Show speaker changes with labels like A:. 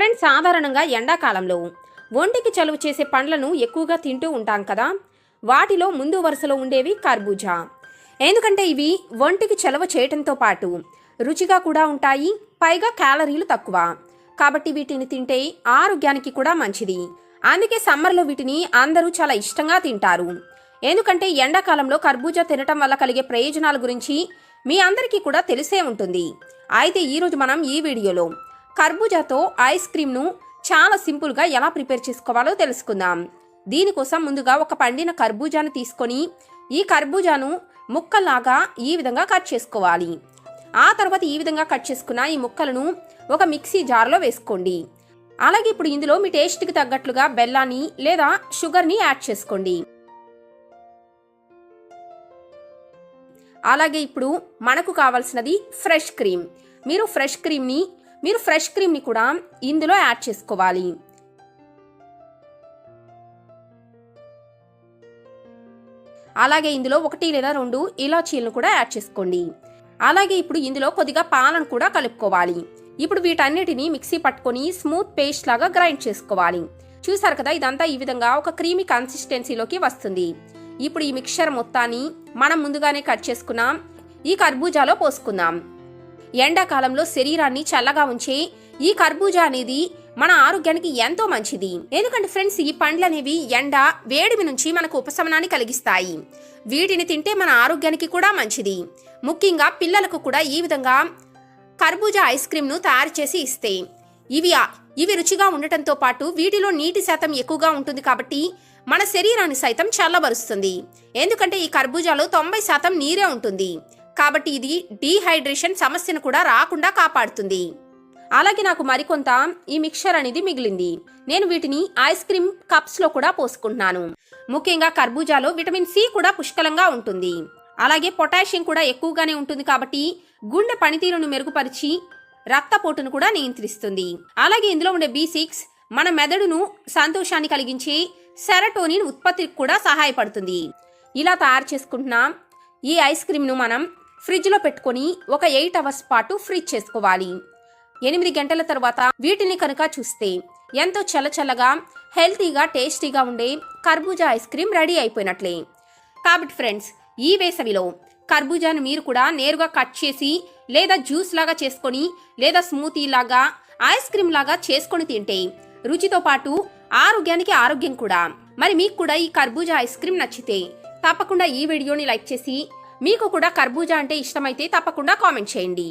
A: Friends సాధారణంగా ఎండాకాలంలో. ఒంటికి చలువ చేసే పండ్లను ఎక్కువగా తింటూ ఉంటాం కదా? వాటిలో ముందు వరుసలో ఉండేవి కర్బూజా. ఎందుకంటే ఇవి ఒంటికి చలవ చేయటంతో పాటు రుచిగా కూడా ఉంటాయి పైగా క్యాలరీలు తక్కువ. కాబట్టి వీటిని తింటే ఆరోగ్యానికి కూడా మంచిది. అందుకే సమ్మర్లో వీటిని అందరూ చాలా ఇష్టంగా తింటారు. ఎందుకంటే ఎండాకాలంలో కర్బూజా తినటం వల్ల కలిగే ప్రయోజనాల గురించి మీ అందరికీ కూడా తెలిసే ఉంటుంది. అయితే ఈరోజు మనం ఈ వీడియోలో కర్బూజాతో ఐస్ క్రీమ్ను చాలా సింపుల్గా ఎలా ప్రిపేర్ చేసుకోవాలో తెలుసుకుందాం. దీనికోసం ముందుగా ఒక పండిన కర్బూజాను తీసుకొని ఈ కర్బూజాను ముక్కల్లాగా ఈ విధంగా కట్ చేసుకోవాలి. ఆ తర్వాత ఈ విధంగా కట్ చేసుకున్న ఈ ముక్కలను ఒక మిక్సీ జార్లో వేసుకోండి. అలాగే ఇప్పుడు ఇందులో మీ టేస్ట్కి తగ్గట్లుగా బెల్లాన్ని లేదా షుగర్ని యాడ్ చేసుకోండి. అలాగే ఇప్పుడు మనకు కావాల్సినది ఫ్రెష్ క్రీమ్. మీరు ఫ్రెష్ క్రీమ్ని మీరు ఫ్రెష్ క్రీమ్ని కూడా ఇందులో యాడ్ చేసుకోవాలి. అలాగే ఇందులో ఒకటి లేదా రెండు ఇలాచీలను కూడా యాడ్ చేసుకోండి. అలాగే ఇప్పుడు ఇందులో కొద్దిగా పాలను కూడా కలుపుకోవాలి. ఇప్పుడు వీటన్నిటిని మిక్సీ పట్టుకొని స్మూత్ పేస్ట్ లాగా గ్రైండ్ చేసుకోవాలి. చూసారు కదా ఇదంతా ఈ విధంగా ఒక క్రీమీ కన్సిస్టెన్సీలోకి వస్తుంది. ఇప్పుడు ఈ మిక్చర్ మొత్తాన్ని మనం ముందుగానే కట్ చేసుకున్నాం. ఈ కర్బూజాలో పోసుకుందాం. ఎండాకాలంలో శరీరాన్ని చల్లగా ఉంచే ఈ కర్బూజా అనేది మన ఆరోగ్యానికి ఎంతో మంచిది. ఎందుకంటే ఫ్రెండ్స్ ఈ పండ్లు అనేవి ఎండ వేడిమి నుంచి మనకు ఉపశమనాన్ని కలిగిస్తాయి. వీటిని తింటే మన ఆరోగ్యానికి కూడా మంచిది. ముఖ్యంగా పిల్లలకు కూడా ఈ విధంగా కర్బూజా ఐస్ క్రీమ్ను తయారు చేసి ఇస్తే ఇవి ఇవి రుచిగా ఉండటంతో పాటు వీటిలో నీటి శాతం ఎక్కువగా ఉంటుంది కాబట్టి మన శరీరాన్ని సైతం చల్లబరుస్తుంది. ఎందుకంటే ఈ కర్బూజాలో తొంభై శాతం నీరే ఉంటుంది. కాబట్టి ఇది డీహైడ్రేషన్ సమస్యను కూడా రాకుండా కాపాడుతుంది. అలాగే నాకు మరికొంత ఈ మిక్చర్ అనేది మిగిలింది. నేను వీటిని ఐస్ క్రీమ్ కప్స్లో కూడా పోసుకుంటున్నాను. ముఖ్యంగా కర్బూజాలో విటమిన్ సి కూడా పుష్కలంగా ఉంటుంది. అలాగే పొటాషియం కూడా ఎక్కువగానే ఉంటుంది కాబట్టి గుండె పనితీరును మెరుగుపరిచి రక్తపోటును కూడా నియంత్రిస్తుంది. అలాగే ఇందులో ఉండే బి సిక్స్ మన మెదడును సంతోషాన్ని కలిగించే సెరటోనిన్ ఉత్పత్తికి కూడా సహాయపడుతుంది. ఇలా తయారు చేసుకుంటున్నాం. ఈ ఐస్ క్రీమ్ను మనం ఫ్రిడ్జ్లో పెట్టుకొని ఒక ఎయిట్ అవర్స్ పాటు ఫ్రిడ్జ్ చేసుకోవాలి. ఎనిమిది గంటల తర్వాత వీటిని కనుక చూస్తే ఎంతో చల్లచల్లగా హెల్తీగా టేస్టీగా ఉండే కర్బూజా ఐస్ క్రీమ్ రెడీ అయిపోయినట్లే. కాబట్టి ఫ్రెండ్స్ ఈ వేసవిలో కర్బూజాను మీరు కూడా నేరుగా కట్ చేసి లేదా జ్యూస్ లాగా చేసుకొని లేదా స్మూతీ లాగా ఐస్ క్రీమ్ లాగా చేసుకొని తింటే రుచితో పాటు ఆరోగ్యానికి ఆరోగ్యం కూడా. మరి మీకు కూడా ఈ కర్బూజా ఐస్ క్రీమ్ నచ్చితే తప్పకుండా ఈ వీడియోని లైక్ చేసి మీకు కూడా కర్బూజా అంటే ఇష్టమైతే తప్పకుండా కామెంట్ చేయండి.